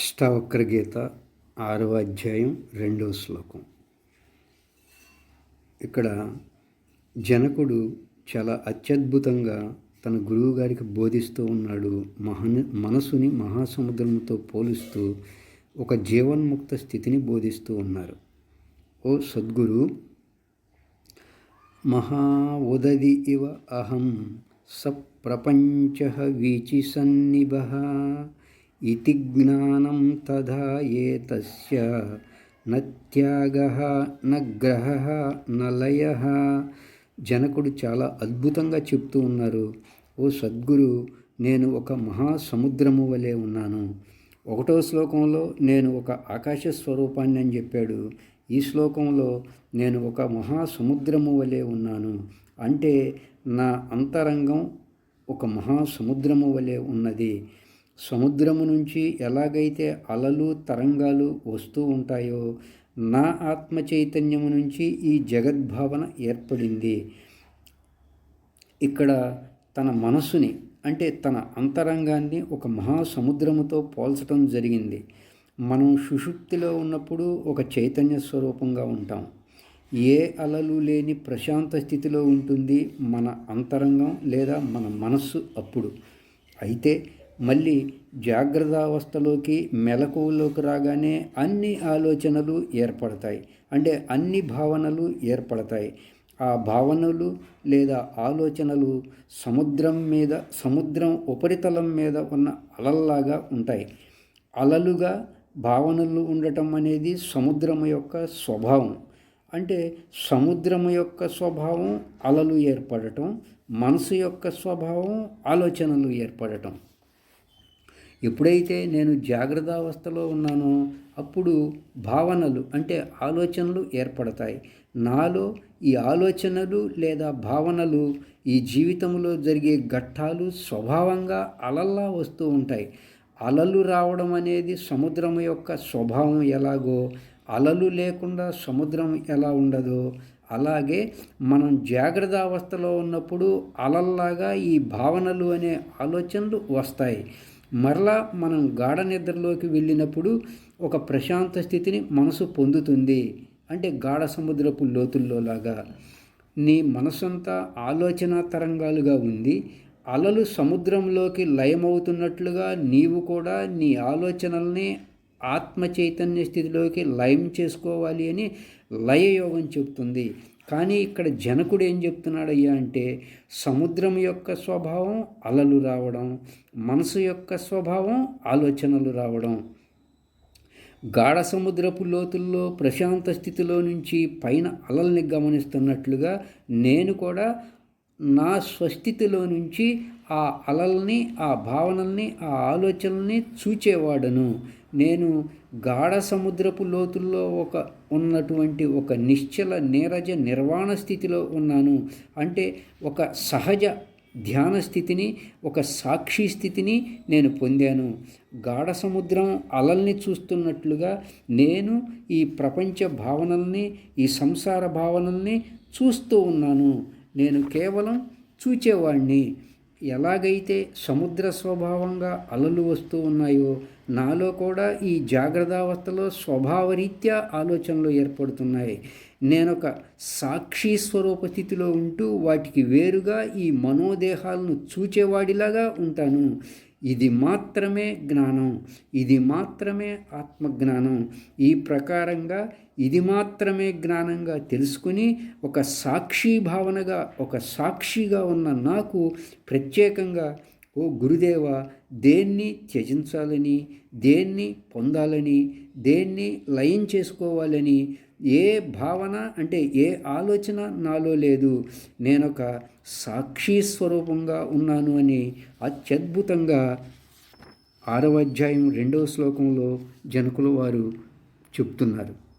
అష్టావక్ర గీత ఆరవ అధ్యాయం రెండవ శ్లోకం. ఇక్కడ జనకుడు చాలా అత్యద్భుతంగా తన గురువు గారికి బోధిస్తూ ఉన్నాడు. మహన్ మనసుని మహాసముద్రంతో పోలుస్తూ ఒక జీవన్ముక్త స్థితిని బోధిస్తూ ఉన్నారు. ఓ సద్గురు మహా ఉదది ఇవ అహం సప్రపంచ వీచి సన్నిభ ఇతి జ్ఞానం తథా ఏతస్య న త్యాగ న గ్రహ న లయ జనకుడు చాలా అద్భుతంగా చెప్తూ ఉన్నారు. ఓ సద్గురు నేను ఒక మహాసముద్రము వలె ఉన్నాను. ఒకటో శ్లోకంలో నేను ఒక ఆకాశ స్వరూపాన్ని అని చెప్పాడు. ఈ శ్లోకంలో నేను ఒక మహాసముద్రము వలె ఉన్నాను. అంటే నా అంతరంగం ఒక మహాసముద్రము వలె ఉన్నది. సముద్రము నుంచి ఎలాగైతే అలలు తరంగాలు వస్తూ ఉంటాయో నా ఆత్మ చైతన్యము నుంచి ఈ జగద్భావన ఏర్పడింది. ఇక్కడ తన మనసుని అంటే తన అంతరంగాన్ని ఒక మహాసముద్రముతో పోల్చడం జరిగింది. మనం సుషుప్తిలో ఉన్నప్పుడు ఒక చైతన్య స్వరూపంగా ఉంటాం. ఏ అలలు లేని ప్రశాంత స్థితిలో ఉంటుంది మన అంతరంగం లేదా మన మనస్సు అప్పుడు. అయితే మళ్ళీ జాగ్రత్తావస్థలోకి మెలకువలోకి రాగానే అన్ని ఆలోచనలు ఏర్పడతాయి. అంటే అన్ని భావనలు ఏర్పడతాయి. ఆ భావనలు లేదా ఆలోచనలు సముద్రం మీద సముద్రం ఉపరితలం మీద ఉన్న అలల్లాగా ఉంటాయి. అలలుగా భావనలు ఉండటం అనేది సముద్రం యొక్క స్వభావం. అంటే సముద్రం యొక్క స్వభావం అలలు ఏర్పడటం మనసు యొక్క స్వభావం ఆలోచనలు ఏర్పడటం. ఎప్పుడైతే నేను జాగ్రత్త అవస్థలో ఉన్నానో అప్పుడు భావనలు అంటే ఆలోచనలు ఏర్పడతాయి. నాలో ఈ ఆలోచనలు లేదా భావనలు ఈ జీవితంలో జరిగే ఘట్టాలు స్వభావంగా అలల్లా వస్తూ ఉంటాయి. అలలు రావడం అనేది సముద్రం యొక్క స్వభావం ఎలాగో అలలు లేకుండా సముద్రం ఎలా ఉండదో అలాగే మనం జాగ్రత్త అవస్థలో ఉన్నప్పుడు అలల్లాగా ఈ భావనలు అనే ఆలోచనలు వస్తాయి. మరలా మనం గాఢ నిద్రలోకి వెళ్ళినప్పుడు ఒక ప్రశాంత స్థితిని మనసు పొందుతుంది. అంటే గాఢ సముద్రపు లోతుల్లో లాగా నీ మనసంతా ఆలోచన తరంగాలుగా ఉంది. అలలు సముద్రంలోకి లయమవుతున్నట్లుగా నీవు కూడా నీ ఆలోచనల్ని ఆత్మ చైతన్య స్థితిలోకి లయం చేసుకోవాలి అని లయయోగం చెబుతుంది కానీ ఇక్కడ జనకుడు ఏం చెప్తున్నాడయ్యా అంటే సముద్రం యొక్క స్వభావం అలలు రావడం మనసు యొక్క స్వభావం ఆలోచనలు రావడం. గాఢ సముద్రపు లోతుల్లో ప్రశాంత స్థితిలో నుంచి పైన అలల్ని గమనిస్తున్నట్లుగా నేను కూడా నా స్వస్థితిలో నుంచి ఆ అలల్ని ఆ భావనల్ని ఆ ఆలోచనల్ని చూచేవాడను. నేను గాఢ సముద్రపు లోతుల్లో ఒక ఉన్నటువంటి ఒక నిశ్చల నీరజ నిర్వాణ స్థితిలో ఉన్నాను. అంటే ఒక సహజ ధ్యాన స్థితిని ఒక సాక్షి స్థితిని నేను పొందాను. గాఢ సముద్రం అలల్ని చూస్తున్నట్లుగా నేను ఈ ప్రపంచ భావనల్ని ఈ సంసార భావనల్ని చూస్తూ ఉన్నాను. నేను కేవలం చూచేవాడిని ఎలాగైతే సముద్ర స్వభావంగా అలలు వస్తూ ఉన్నాయో నాలో కూడా ఈ జాగ్రత్తావస్థలో స్వభావరీత్యా ఆలోచనలు ఏర్పడుతున్నాయి. నేనొక సాక్షి స్వరూప స్థితిలో ఉంటూ వాటికి వేరుగా ఈ మనోదేహాలను చూచేవాడిలాగా ఉంటాను. ఇది మాత్రమే జ్ఞానం ఇది మాత్రమే ఆత్మజ్ఞానం. ఈ ప్రకారంగా ఇది మాత్రమే జ్ఞానంగా తెలుసుకుని ఒక సాక్షి భావనగా ఒక సాక్షిగా ఉన్న నాకు ప్రత్యేకంగా ఓ గురుదేవ దేన్ని త్యజించాలని దేన్ని పొందాలని దేన్ని లయం చేసుకోవాలని ఏ భావన అంటే ఏ ఆలోచన నాలో లేదు. నేనొక సాక్షి స్వరూపంగా ఉన్నాను అని అత్యద్భుతంగా ఆరవ అధ్యాయం రెండవ శ్లోకంలో జనకుల వారు చెప్తున్నారు.